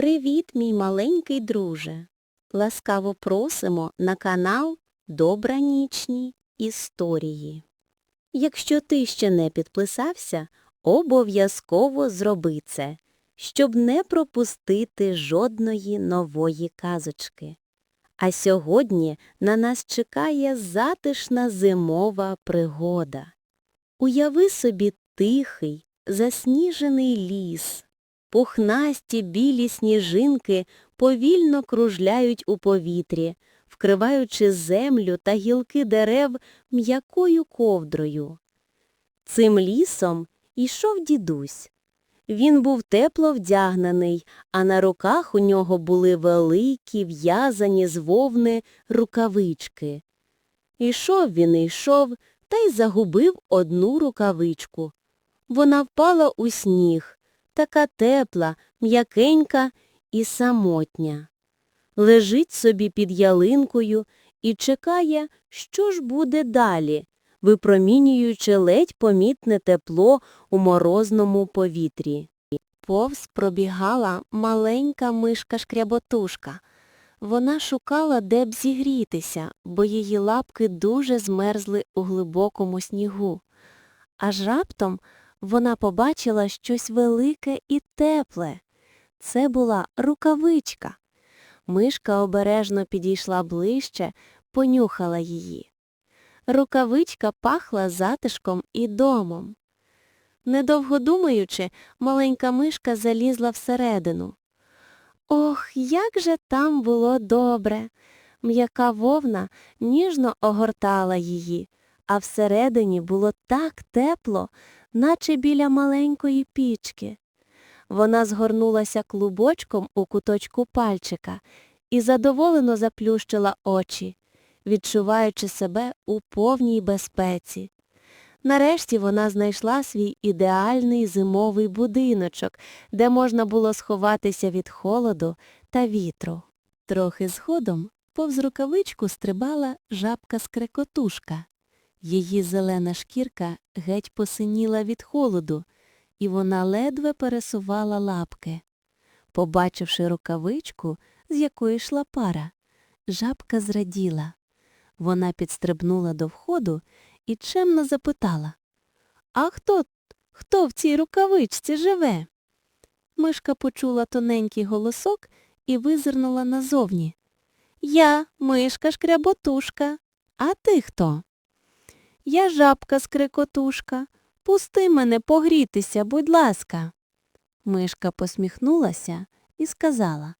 Привіт, мій маленький друже! Ласкаво просимо на канал Добранічні історії. Якщо ти ще не підписався, обов'язково зроби це, щоб не пропустити жодної нової казочки. А сьогодні на нас чекає затишна зимова пригода. Уяви собі тихий, засніжений ліс. Пухнасті білі сніжинки повільно кружляють у повітрі, вкриваючи землю та гілки дерев м'якою ковдрою. Цим лісом йшов дідусь. Він був тепло вдягнений, а на руках у нього були великі, в'язані з вовни рукавички. Ішов він і йшов, та й загубив одну рукавичку. Вона впала у сніг, така тепла, м'якенька і самотня. Лежить собі під ялинкою і чекає, що ж буде далі, випромінюючи ледь помітне тепло у морозному повітрі. Повз пробігала маленька мишка-шкряботушка. Вона шукала, де б зігрітися, бо її лапки дуже змерзли у глибокому снігу. Аж раптом вона побачила щось велике і тепле. Це була рукавичка. Мишка обережно підійшла ближче, понюхала її. Рукавичка пахла затишком і домом. Недовго думаючи, маленька мишка залізла всередину. Ох, як же там було добре. М'яка вовна ніжно огортала її, а всередині було так тепло, наче біля маленької пічки. Вона згорнулася клубочком у куточку пальчика і задоволено заплющила очі, відчуваючи себе у повній безпеці. Нарешті вона знайшла свій ідеальний зимовий будиночок, де можна було сховатися від холоду та вітру. Трохи згодом повз рукавичку стрибала жабка-скрекотушка. Її зелена шкірка геть посиніла від холоду, і вона ледве пересувала лапки. Побачивши рукавичку, з якої йшла пара, жабка зраділа. Вона підстрибнула до входу і чемно запитала А хто, хто в цій рукавичці живе? Мишка почула тоненький голосок і визирнула назовні. Я, мишка шкряботушка. А ти хто? Я жабка скрикотушка. Пусти мене погрітися, будь ласка. Мишка посміхнулася і сказала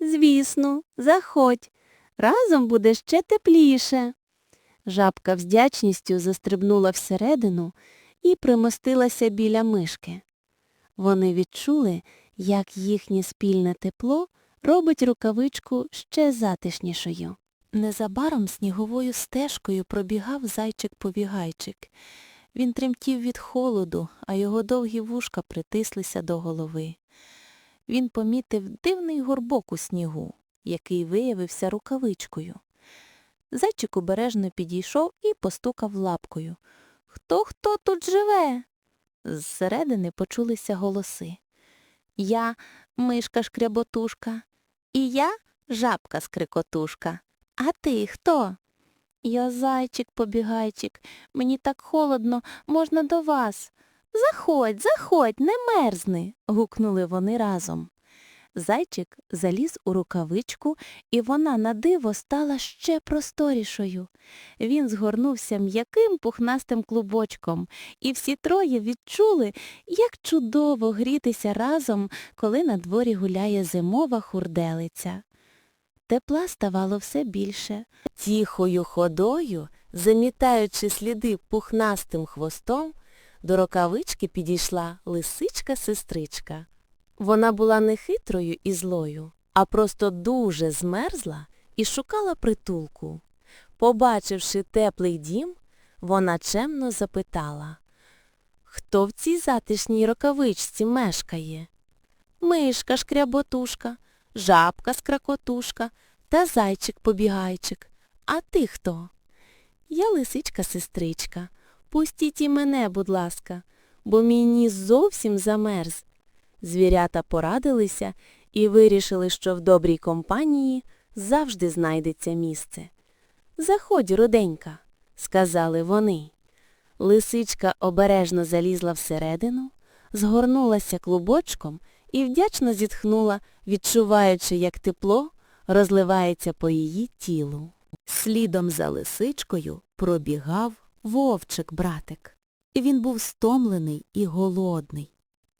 Звісно, заходь. Разом буде ще тепліше. Жабка з вдячністю застрибнула всередину і примостилася біля мишки. Вони відчули, як їхнє спільне тепло робить рукавичку ще затишнішою. Незабаром сніговою стежкою пробігав зайчик-побігайчик. Він тремтів від холоду, а його довгі вушка притислися до голови. Він помітив дивний горбок у снігу, який виявився рукавичкою. Зайчик обережно підійшов і постукав лапкою. Хто хто тут живе? Зсередини почулися голоси. Я мишка шкряботушка, і я жабка скрикотушка. А ти хто? Я зайчик-побігайчик, мені так холодно, можна до вас. Заходь, заходь, не мерзни. гукнули вони разом. Зайчик заліз у рукавичку, і вона на диво стала ще просторішою. Він згорнувся м'яким пухнастим клубочком, і всі троє відчули, як чудово грітися разом, коли на дворі гуляє зимова хурделиця. Тепла ставало все більше. Тихою ходою, замітаючи сліди пухнастим хвостом, до рукавички підійшла лисичка-сестричка. Вона була не хитрою і злою, а просто дуже змерзла і шукала притулку. Побачивши теплий дім, вона чемно запитала, хто в цій затишній рукавичці мешкає? Мишка шкряботушка, жабка скракотушка та зайчик-побігайчик. А ти хто? Я лисичка-сестричка. Пустіть і мене, будь ласка, бо мій ніс зовсім замерз. Звірята порадилися і вирішили, що в добрій компанії завжди знайдеться місце. Заходь, руденька, сказали вони. Лисичка обережно залізла всередину, згорнулася клубочком і вдячно зітхнула, відчуваючи, як тепло розливається по її тілу. Слідом за лисичкою пробігав вовчик-братик. Він був стомлений і голодний.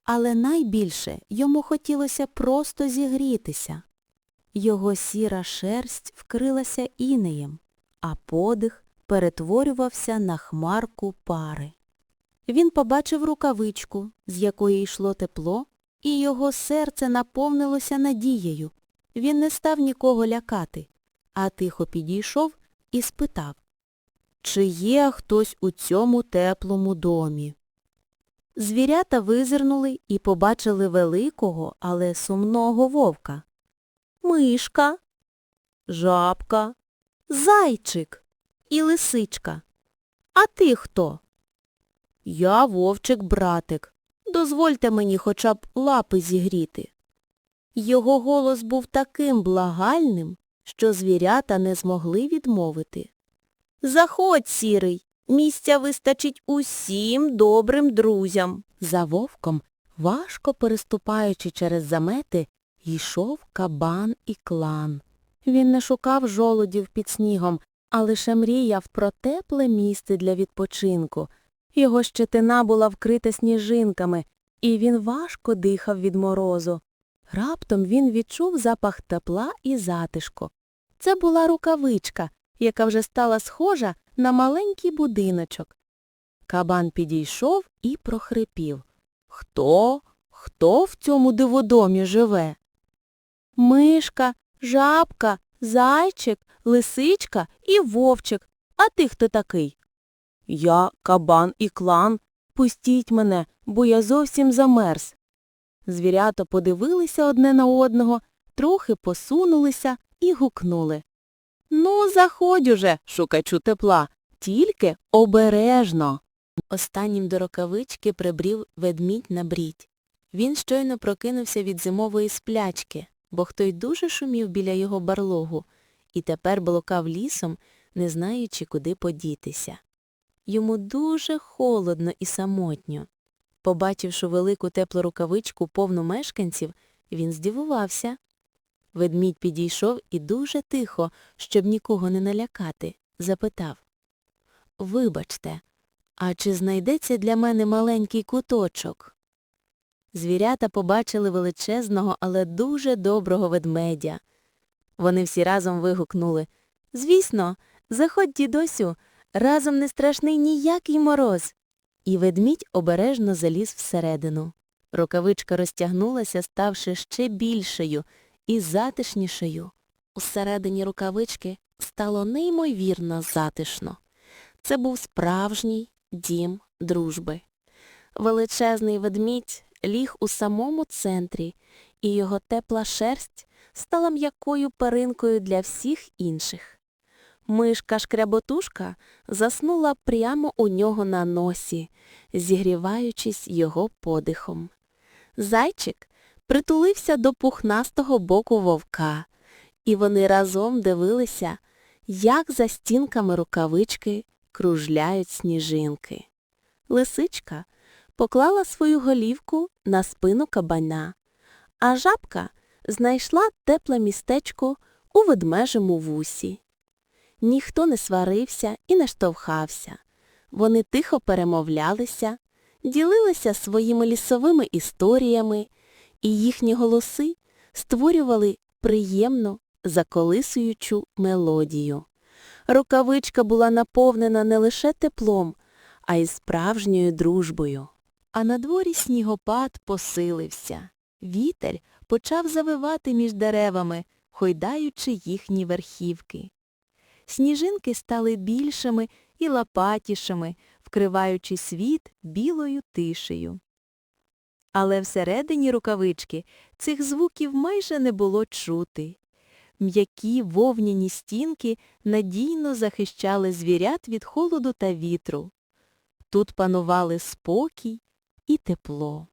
Але найбільше йому хотілося просто зігрітися. Його сіра шерсть вкрилася інеєм, а подих перетворювався на хмарку пари. Він побачив рукавичку, з якої йшло тепло, і його серце наповнилося надією. Він не став нікого лякати, а тихо підійшов і спитав, чи є хтось у цьому теплому домі. Звірята визирнули і побачили великого, але сумного вовка. Мишка, жабка, зайчик і лисичка. А ти хто? Я вовчик-братик. Дозвольте мені хоча б лапи зігріти. Його голос був таким благальним, що звірята не змогли відмовити. Заходь, сірий, місця вистачить усім добрим друзям. За вовком, важко переступаючи через замети, йшов кабан і клан. Він не шукав жолудів під снігом, а лише мріяв про тепле місце для відпочинку. Його щетина була вкрита сніжинками, і він важко дихав від морозу. Раптом він відчув запах тепла і затишку. Це була рукавичка, яка вже стала схожа на маленький будиночок. Кабан підійшов і прохрипів. Хто? Хто в цьому диводомі живе? Мишка, жабка, зайчик, лисичка і вовчик. А ти хто такий? Я кабан і клан. Пустіть мене, бо я зовсім замерз. Звірята подивилися одне на одного, трохи посунулися і гукнули. Ну, заходь уже, шукачу тепла, тільки обережно. Останнім до рукавички прибрів ведмідь на брідь. Він щойно прокинувся від зимової сплячки, бо хтось дуже шумів біля його барлогу, і тепер блукав лісом, не знаючи, куди подітися. Йому дуже холодно і самотньо. Побачивши велику теплу рукавичку повну мешканців, він здивувався. Ведмідь підійшов і дуже тихо, щоб нікого не налякати, запитав Вибачте, а чи знайдеться для мене маленький куточок? Звірята побачили величезного, але дуже доброго ведмедя. Вони всі разом вигукнули Звісно, заходь, дідусю, разом не страшний ніякий мороз. І ведмідь обережно заліз всередину. Рукавичка розтягнулася, ставши ще більшою і затишнішою. Усередині рукавички стало неймовірно затишно. Це був справжній дім дружби. Величезний ведмідь ліг у самому центрі, і його тепла шерсть стала м'якою перинкою для всіх інших. Мишка-шкряботушка заснула прямо у нього на носі, зігріваючись його подихом. Зайчик притулився до пухнастого боку вовка, і вони разом дивилися, як за стінками рукавички кружляють сніжинки. Лисичка поклала свою голівку на спину кабана, а жабка знайшла тепле містечко у ведмежому вусі. Ніхто не сварився і не штовхався. Вони тихо перемовлялися, ділилися своїми лісовими історіями, і їхні голоси створювали приємну, заколисуючу мелодію. Рукавичка була наповнена не лише теплом, а й справжньою дружбою. А на дворі снігопад посилився. Вітер почав завивати між деревами, хойдаючи їхні верхівки. Сніжинки стали більшими і лопатішими, вкриваючи світ білою тишею. Але всередині рукавички цих звуків майже не було чути. М'які вовняні стінки надійно захищали звірят від холоду та вітру. Тут панували спокій і тепло.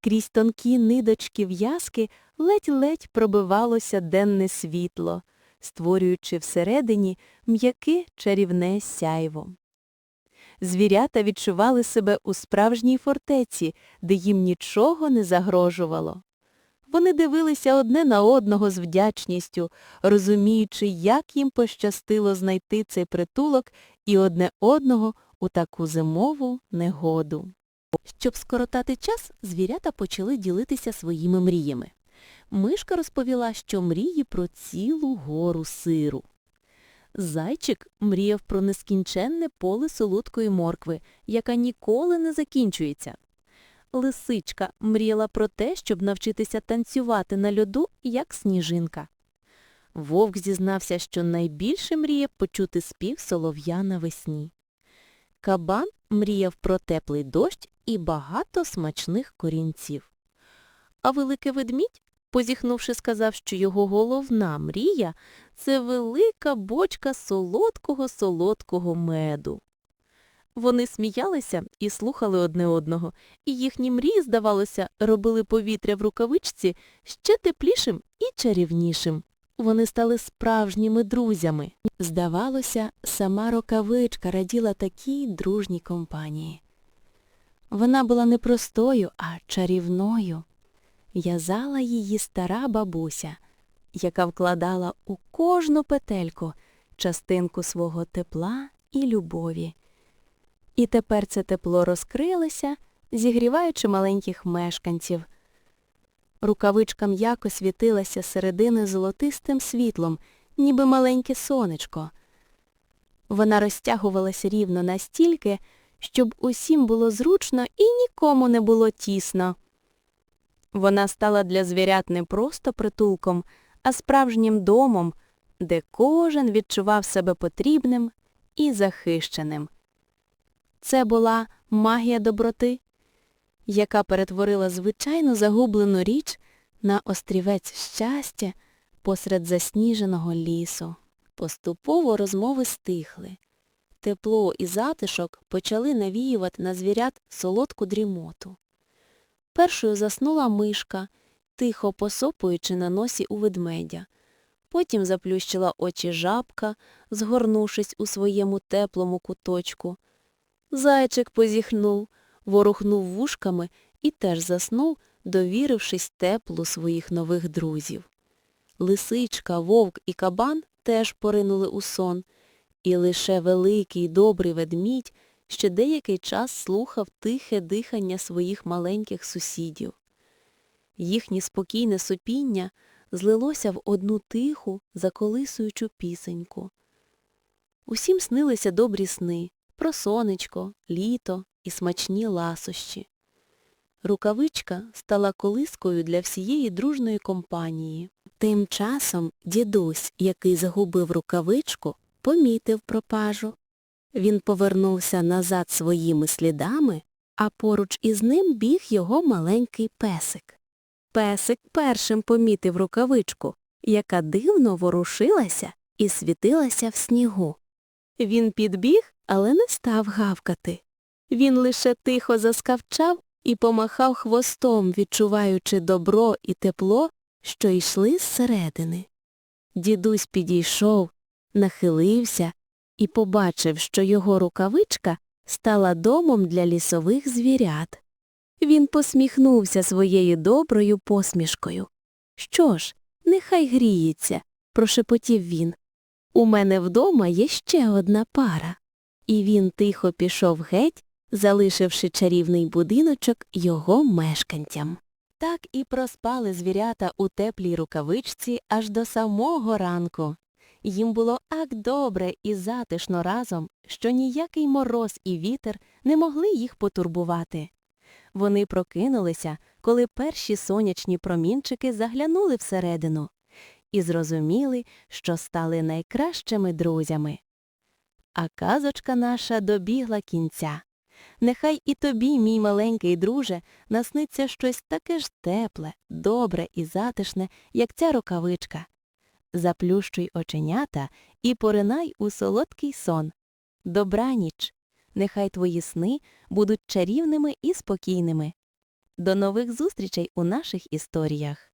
Крізь тонкі нидочки в'язки ледь-ледь пробивалося денне світло, створюючи всередині м'яке чарівне сяйво. Звірята відчували себе у справжній фортеці, де їм нічого не загрожувало. Вони дивилися одне на одного з вдячністю, розуміючи, як їм пощастило знайти цей притулок і одне одного у таку зимову негоду. Щоб скоротати час, звірята почали ділитися своїми мріями. Мишка розповіла, що мріє про цілу гору сиру. Зайчик мріяв про нескінченне поле солодкої моркви, яка ніколи не закінчується. Лисичка мріяла про те, щоб навчитися танцювати на льоду, як сніжинка. Вовк зізнався, що найбільше мріє почути спів солов'я навесні. Кабан мріяв про теплий дощ і багато смачних корінців. А великий ведмідь, позіхнувши, сказав, що його головна мрія – це велика бочка солодкого-солодкого меду. Вони сміялися і слухали одне одного, і їхні мрії, здавалося, робили повітря в рукавичці ще теплішим і чарівнішим. Вони стали справжніми друзями. Здавалося, сама рукавичка раділа такій дружній компанії. Вона була не простою, а чарівною. В'язала її стара бабуся, яка вкладала у кожну петельку частинку свого тепла і любові. І тепер це тепло розкрилося, зігріваючи маленьких мешканців. Рукавичка м'яко світилася середини золотистим світлом, ніби маленьке сонечко. Вона розтягувалася рівно настільки, щоб усім було зручно і нікому не було тісно. Вона стала для звірят не просто притулком, а справжнім домом, де кожен відчував себе потрібним і захищеним. Це була магія доброти, яка перетворила звичайну загублену річ на острівець щастя посеред засніженого лісу. Поступово розмови стихли. Тепло і затишок почали навіювати на звірят солодку дрімоту. Першою заснула мишка, тихо посопуючи на носі у ведмедя. Потім заплющила очі жабка, згорнувшись у своєму теплому куточку. Зайчик позіхнув, ворухнув вушками і теж заснув, довірившись теплу своїх нових друзів. Лисичка, вовк і кабан теж поринули у сон, і лише великий добрий ведмідь ще деякий час слухав тихе дихання своїх маленьких сусідів. Їхнє спокійне сопіння злилося в одну тиху, заколисуючу пісеньку. Усім снилися добрі сни про сонечко, літо і смачні ласощі. Рукавичка стала колискою для всієї дружної компанії. Тим часом дідусь, який загубив рукавичку, помітив пропажу. Він повернувся назад своїми слідами, а поруч із ним біг його маленький песик. Песик першим помітив рукавичку, яка дивно ворушилася і світилася в снігу. Він підбіг, але не став гавкати. Він лише тихо заскавчав і помахав хвостом, відчуваючи добро і тепло, що йшли зсередини. Дідусь підійшов, нахилився і побачив, що його рукавичка стала домом для лісових звірят. Він посміхнувся своєю доброю посмішкою. Що ж, нехай гріється, прошепотів він. У мене вдома є ще одна пара. І він тихо пішов геть, залишивши чарівний будиночок його мешканцям. Так і проспали звірята у теплій рукавичці аж до самого ранку. Їм було ак добре і затишно разом, що ніякий мороз і вітер не могли їх потурбувати. Вони прокинулися, коли перші сонячні промінчики заглянули всередину і зрозуміли, що стали найкращими друзями. А казочка наша добігла кінця. Нехай і тобі, мій маленький друже, насниться щось таке ж тепле, добре і затишне, як ця рукавичка. Заплющуй оченята і поринай у солодкий сон. Добраніч! Нехай твої сни будуть чарівними і спокійними. До нових зустрічей у наших історіях.